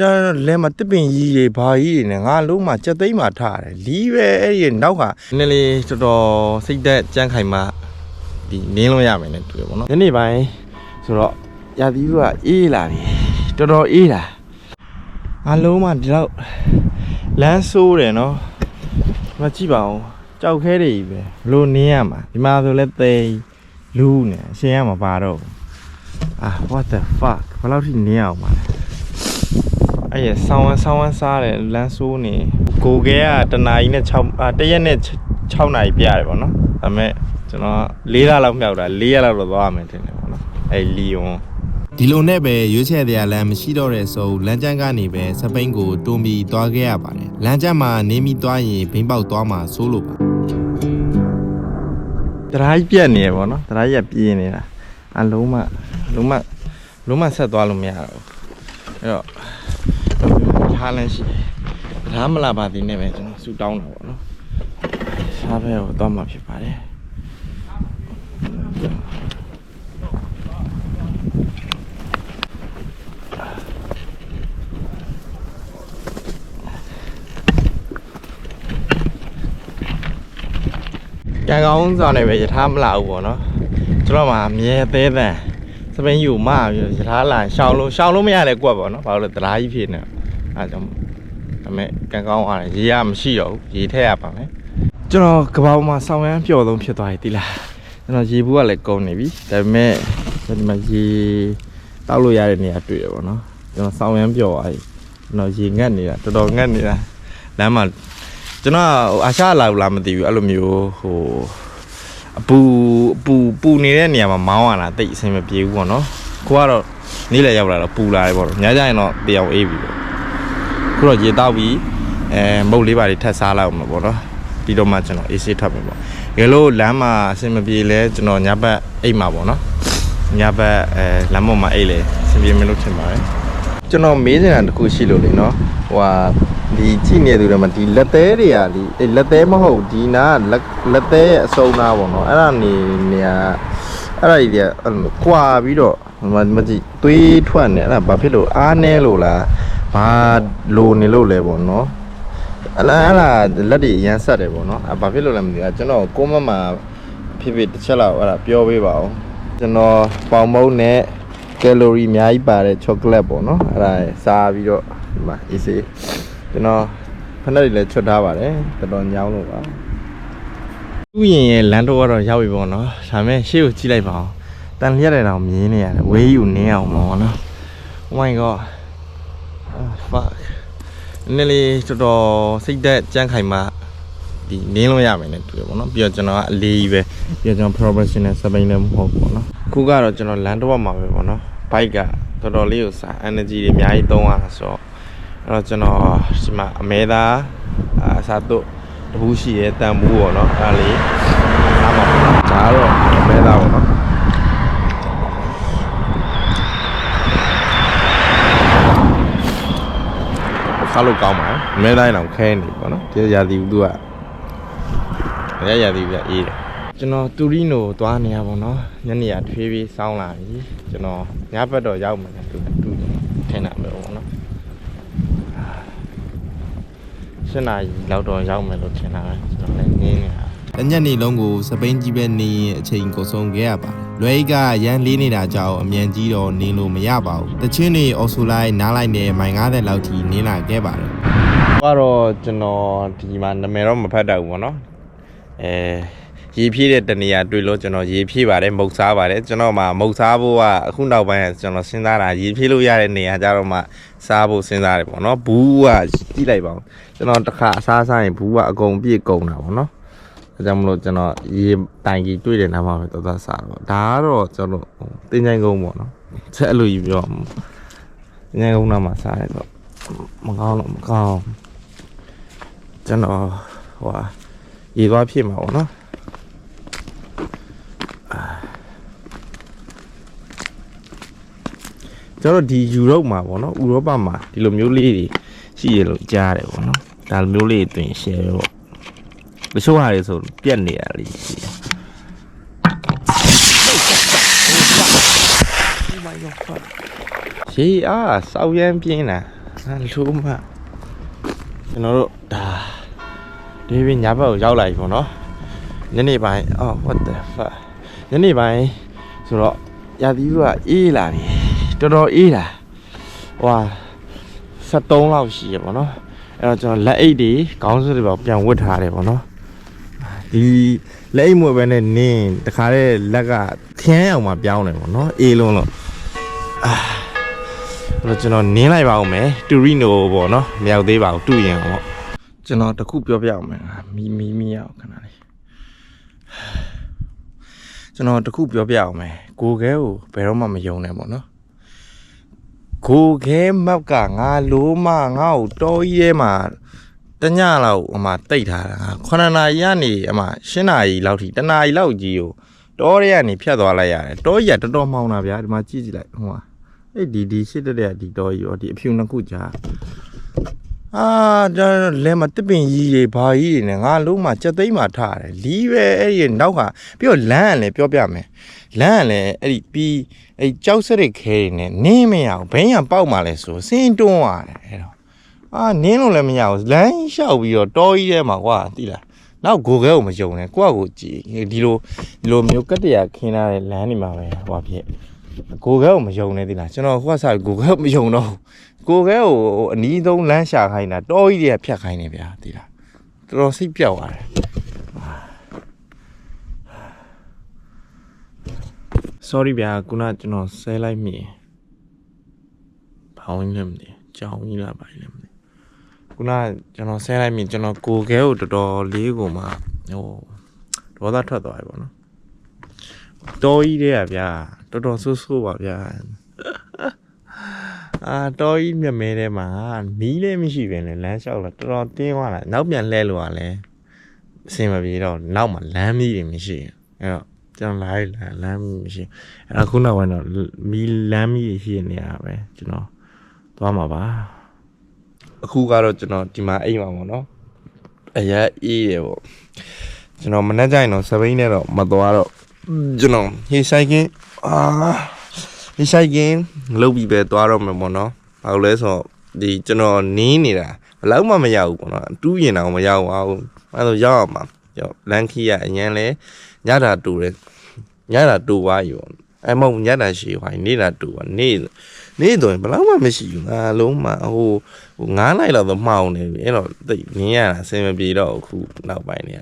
ဒါလဲမတစ်ပင်ကြီးတွေဘာကြီးတွေနဲ့ငါလုံးမှာကြက်သိမ်းမှာထားတယ်လီးပဲအဲ့ဒီနောက်ကနည်းလေးတော်တော်စိတ်သက်ကြမ်းခိုင်မှဒီနင်းလို့ရမယ်နဲ့တွေ့ပေါ့နော်ညနေပိုင်းဆိုတော့ရာသီဥတုကအေးလာပြီတော်တော်အေးလာငါလုံးမှာဒီတော့လမ်းဆိုးတယ်နော်မကြည့်ပါဦးကြောက်ခဲတွေကြီးပဲဘလို့နင်းရမှာဒီမှာဆိုလဲသိမ်းလူးနေအရှင်ရမှာပါတော့ဘူးအာ what the fuck ဘယ်လောက်ထိနင်းအောင်ပါလဲ အဲ့ရဆောင်းဝမ်းဆောင်းဝမ်းစားတယ်လမ်းဆိုးနေကိုကဲကတနာရီနဲ့6အာတရက်နဲ့6နာရီပြရတယ်ပေါ့နော်ဒါပေမဲ့ကျွန်တော်၄လလောက်မြောက်တာ၄ရက်လောက်တော့သွားမယ်ထင်တယ်ပေါ့နော်အဲ့လီယွန်ဒီလိုနဲ့ပဲရွေးချယ်တရားလမ်းမရှိတော့တဲ့ဆိုလမ်းကျန်းကနေပဲစပိန်ကိုတွန်းပြီးသွားခဲ့ရပါတယ်လမ်းကျန်းမှာနေမိသွားရင်ဘိန်းပေါက်သွားမှာစိုးလို့ပါတရာကြီးပြက်နေရပေါ့နော်တရာကြီးကပြင်းနေတာအလုံးမလုံးမလုံးမဆက်သွားလို့မရတော့ဘူးအဲ့တော့ ထားလန်းရှိတယ်ထားမလာပါသေးနဲ့ပဲကျွန်တော်ဆူတောင်းတာပေါ့နော်စားဘဲကိုတော့မှဖြစ်ပါတယ်ကံကောင်းစွာနဲ့ပဲယထာမလာဘူးပေါ့နော်ကျွန်တော်မှအမြဲသေးတဲ့စပိန်ယူမပြီးယထာလာရှောင်းလို့ရှောင်းလို့မရလဲကွက်ပေါ့နော်ဘာလို့လဲတရားကြီးဖြစ်နေ အဲကြောင့်ဒါပေမဲ့ကံကောင်းသွားတယ်ရေရမရှိတော့ဘူးရေထည့်ရပါမယ်ကျွန်တော်ကဘာပေါ်မှာဆောင်းရမ်းပျော်ဆုံးဖြစ်သွားပြီတိလားကျွန်တော်ရေဘူးကလည်းကုန်နေပြီဒါပေမဲ့ဒီမှာရေတောက်လို့ရတဲ့နေရာတွေ့ရပေါ့နော်ကျွန်တော်ဆောင်းရမ်းပျော်သွားပြီကျွန်တော်ရေငတ်နေတာတော်တော်ငတ်နေတာလမ်းမှာကျွန်တော်ဟိုအာရှလာဘူးလားမသိဘူးအဲ့လိုမျိုးဟိုအပူအပူပူနေတဲ့နေရာမှာမောင်းရတာတိတ်အဆင်မပြေဘူးပေါ့နော်ကိုကတော့နေ့လည်ရောက်လာတော့ပူလာတယ်ပေါ့နော်ညကျရင်တော့တရားအေးပြီပေါ့ ခုတော့ရေတောက်ပြီးအဲမုတ်လေးပါလေးထပ်စားလိုက်အောင်ပေါ့နော်ဒီတော့မှကျွန်တော်အေးဆေးထပ်မယ်ပေါ့ရေလို့လမ်းမှာအဆင်မပြေလဲကျွန်တော်ညဘက်အိတ်မှာပေါ့နော်ညဘက်အဲလမ်းပေါ်မှာအိတ်လေအဆင်ပြေမယ်လို့ထင်ပါတယ်ကျွန်တော်မေးနေတာတစ်ခုရှိလို့လေနော်ဟိုဟာဒီကြည့်နေသူတွေမှာဒီလက်သေးတွေကဒီအဲ့လက်သေးမဟုတ်ဒီနာကလက်လက်သေးရဲ့အစုံသားပေါ့နော်အဲ့ဒါနေနေရာအဲ့ဒါကြီးတွေကအဲ့လိုကွာပြီးတော့မမကြည့်သွေးထွက်နေအဲ့ဒါဘာဖြစ်လို့အားနေလို့လား ဘာလိုနေလို့လဲပေါ့နော်အဲ့ဒါအဲ့ဒါလက်တွေအရန်ဆက်တယ်ပေါ့နော်အဲ့ဘာဖြစ်လို့လဲမသိဘူးကျွန်တော်ကိုမမဖြစ်ဖြစ်တစ်ချက်လောက်အဲ့ဒါပြောပေးပါဦးကျွန်တော်ပေါင်မုံနဲ့ကယ်လိုရီအများကြီးပါတဲ့ chocolate ပေါ့နော်အဲ့ဒါစားပြီးတော့ဒီမှာ easy ကျွန်တော်ဖက်နက်တွေလည်းချွတ်ထားပါတယ်တော်တော်ညောင်းလို့ပါဥယျာဉ်ရဲ့လမ်းတော့ကတော့ရောက်ပြီပေါ့နော်ဒါပေမဲ့ရှေ့ကိုကြည့်လိုက်ပါဦးတန်လျက်တဲ့တောင်မြင်နေရတယ်ဝေးယူနင်းအောင်ပေါ့နော် oh my god ah fuck နည်းလေးတော်တော်စိတ်သက်ကြမ်းခိုင်မှဒီနင်းလို့ရမယ်နဲ့တူတယ်ပေါ့နော်ပြီးတော့ကျွန်တော်ကအလေးကြီးပဲပြီးတော့ကျွန်တော် professional စပိန်လည်းမဟုတ်ဘူးပေါ့နော်အခုကတော့ကျွန်တော်လမ်းတော့မှာပဲပေါ့နော် bike ကတော်တော်လေးကိုစာ energy တွေအများကြီးသုံးရတာဆိုတော့အဲ့တော့ကျွန်တော်ဒီမှာအမဲသားအစားတော့တပူးရှိရဲတန်ဘူးပေါ့နော်အဲ့ဒါလေးနားမှာပေါ့နော်ဒါကတော့အမဲသားပေါ့နော် ခါလို့ကောင်းပါအမဲသားတော့ခဲနေပေါ့နော်ဒီရာသီဥတုကရရာသီဥတုကအေးတယ်ကျွန်တော်တူရီနိုသွားနေရပါတော့ညနေရထွေးပြီးစောင်းလာပြီကျွန်တော်ညဘက်တော့ရောက်မယ်တူတူထင်တာပဲပေါ့နော်ရှင်းနာရီလောက်တော့ရောက်မယ်လို့ထင်တာပဲကျွန်တော်လည်းငင်းနေတာ တညက်နေလုံးကိုစပိန်ကြီးပဲနေရင်အချိန်ကိုဆုံးခဲ့ရပါတယ်လွယ်အိတ်ကရန်လေးနေတာကြောင့်အမြန်ကြီးတော့နေလို့မရပါဘူးတချင်းတွေအော်ဆူလိုက်နားလိုက်နဲ့မိုင်90လောက်ထိနင်းလာခဲ့ပါတယ်ကတော့ကျွန်တော်ဒီမှာနာမည်တော့မဖတ်တတ်ဘူးပေါ့နော်အဲရေဖြည့်တဲ့တနေရာတွေ့လို့ကျွန်တော်ရေဖြည့်ပါတယ်မုတ်စားပါတယ်ကျွန်တော်မှမုတ်စားဖို့ကအခုနောက်ပိုင်းကကျွန်တော်စဉ်းစားတာရေဖြည့်လို့ရတဲ့နေရာကြတော့မှစားဖို့စဉ်းစားတယ်ပေါ့နော်ဘူးကကြည့်လိုက်ပါဦးကျွန်တော်တစ်ခါအစားစားရင်ဘူးကအကုန်ပြည့်ကုန်တာပေါ့နော် အဲကြောင့်မလို့ကျွန်တော်ရေတိုင်ကြီးတွေ့တဲ့နားမှာပဲတော်တော်စားတော့ဒါကတော့ကျွန်တော်တင်းချိုင်းကုန်းပေါ့နော်ချက်အဲ့လိုကြီးပြောတင်းချိုင်းကုန်းနားမှာစားရတော့မကောင်းတော့မကောင်းကျွန်တော်ဟိုဟာရေသွားဖြစ်မှာပေါ့နော်အာကျွန်တော်ဒီယူရိုပမှာပေါ့နော်ဥရောပမှာဒီလိုမျိုးလေးတွေရှိရလို့ကြားတယ်ပေါ့နော်ဒါလိုမျိုးလေးတွေတွင် share ပေါ့ တချို့ဟာတွေဆိုပြက်နေရလေးရှိတယ် Oh my god fuck ရေအားစောက်ရမ်းပြင်းတာအာလူမကျွန်တော်တို့ဒါဒီပြညဘက်ကိုရောက်လာပြီပေါ့နော်ညနေပိုင်းအော် what the fuck ညနေပိုင်းဆိုတော့ရာသီဥတုကအေးလာပြီတော်တော်အေးလာဟွာ73လောက်ရှိရပေါ့နော်အဲ့တော့ကျွန်တော်လက်အိတ်တွေခေါင်းစွပ်တွေပေါ့ပြန်ဝတ်ထားတယ်ပေါ့နော် ဒီလက်အိတ်မွေပဲနဲ့နင်းတခါတဲ့လက်ကခင်းအောင်မှပြောင်းတယ်ပေါ့နော်အေးလုံးလို့အဲ့တော့ကျွန်တော်နင်းလိုက်ပါဦးမယ်တူရီနိုပေါ့နော်မရောက်သေးပါဘူးတူရင်ပေါ့ကျွန်တော်တခုပြောပြအောင်မယ်မီမီမီရအောင်ခဏလေးကျွန်တော်တခုပြောပြအောင်မယ်ကိုခဲကိုဘယ်တော့မှမယုံနဲ့ပေါ့နော်ကိုခဲမက်ကငါလိုမငါ့ကိုတော်ကြီးထဲမှာ တညလောက်အမှတိတ်ထားတာ9နာရီကနေအမှ10နာရီလောက်ထိတနာရီလောက်ကြီးကိုတော်ရဲကနေဖြတ်သွားလိုက်ရတယ်တော်ကြီးကတော်တော်မှောင်တာဗျာဒီမှာကြည့်ကြည့်လိုက်ဟိုမှာအဲ့ဒီဒီရှစ်တက်တဲ့ဒီတော့ကြီးရောဒီအဖြူနှစ်ခုကြားအာဒါလဲမတစ်ပင်ကြီးတွေဘာကြီးတွေနဲ့ငါလုံးမှာစက်သိမ်းမှာထားတယ်လီးပဲအဲ့ဒီနောက်ကပြီးတော့လမ်းကလည်းပြောပြမယ်လမ်းကလည်းအဲ့ဒီပြီးအဲ့ကြောက်စရိတ်ခဲတွေနဲ့နင်းမရဘူးဘိန်းရပေါက်မှလဲဆိုစင်းတွန်းရတယ်အဲ့တော့ အာနင်းလို့လည်းမရဘူးလမ်းလျှောက်ပြီးတော့တောကြီးထဲမှာကွာသိလားနောက်ဂိုခဲကိုမယုံနဲ့ကိုယ့်အကိုကြည်ဒီလိုဒီလိုမျိုးကတ္တရာခင်းထားတဲ့လမ်းတွေမှာပဲဟိုဖြစ်ကိုခဲကိုမယုံနေသီလားကျွန်တော်ဟိုကစားကိုခဲကိုမယုံတော့ဘူးကိုခဲကိုဟိုအနီးဆုံးလမ်းရှာခိုင်းတာတောကြီးတွေကဖြတ်ခိုင်းနေဗျာသီလားတော်တော်စိတ်ပြောက်သွားတယ် sorry ဗျာခုနကျွန်တော်ဆဲလိုက်မိဘောင်းလည်းမသိကြောင်ကြီးလားပါလည်းမသိ ခုနကျွန်တော်ဆဲလိုက်မိကျွန်တော်ကိုခဲကိုတော်တော်လေးကိုမှဟိုဒေါသထွက်သွားပြီပေါ့နော်တော်ကြီးတဲ့ဗျာတော်တော်ဆိုးဆိုးပါဗျာအာတော်ကြီးမြတ်မဲထဲမှာမီးလည်းမရှိပင်လေလမ်းလျှောက်လာတော်တော်တင်းသွားတာနောက်ပြန်လှဲလို့ရလဲအဆင်မပြေတော့နောက်မှာလမ်းမီးတွေမရှိဘူးအဲ့တော့ကျွန်တော်လိုက်လာလမ်းမီးမရှိအဲ့တော့ခုနောက်ပိုင်းတော့မီးလမ်းမီးရှိနေရတာပဲကျွန်တော်သွားမှာပါ အခုကတော့ကျွန်တော်ဒီမှာအိမ်မှာပေါ့နော်အရက်အေးရပေါ့ကျွန်တော်မနေ့ကျရင်တော့စပိန်နဲ့တော့မသွားတော့ကျွန်တော်ဟေးဆိုင်ကင်းအာဟေးဆိုင်ကင်းလုတ်ပြီးပဲသွားတော့မှာပေါ့နော်။ဘာလို့လဲဆိုတော့ဒီကျွန်တော်နင်းနေတာဘယ်လောက်မှမရဘူးပေါ့နော်။တူးရင်တော့မရဘူးအောင်။အဲဒါဆိုရောက်အောင်ပါ။ရောက်လန်ခီကအရင်လဲညတာတူတယ်။ညတာတူသွားယူ။ အဲမဟုတ်ညတာရှိဟိုင်းနေတာတူပါနေနေတော့ဘယ်လောက်မှမရှိဘူး။ငါလုံးမှဟိုဟို9နိုင်လောက်တော့မှောင်နေပြီ။အဲ့တော့သိနင်းရတာအဆင်မပြေတော့ဘူးခုနောက်ပိုင်းနေ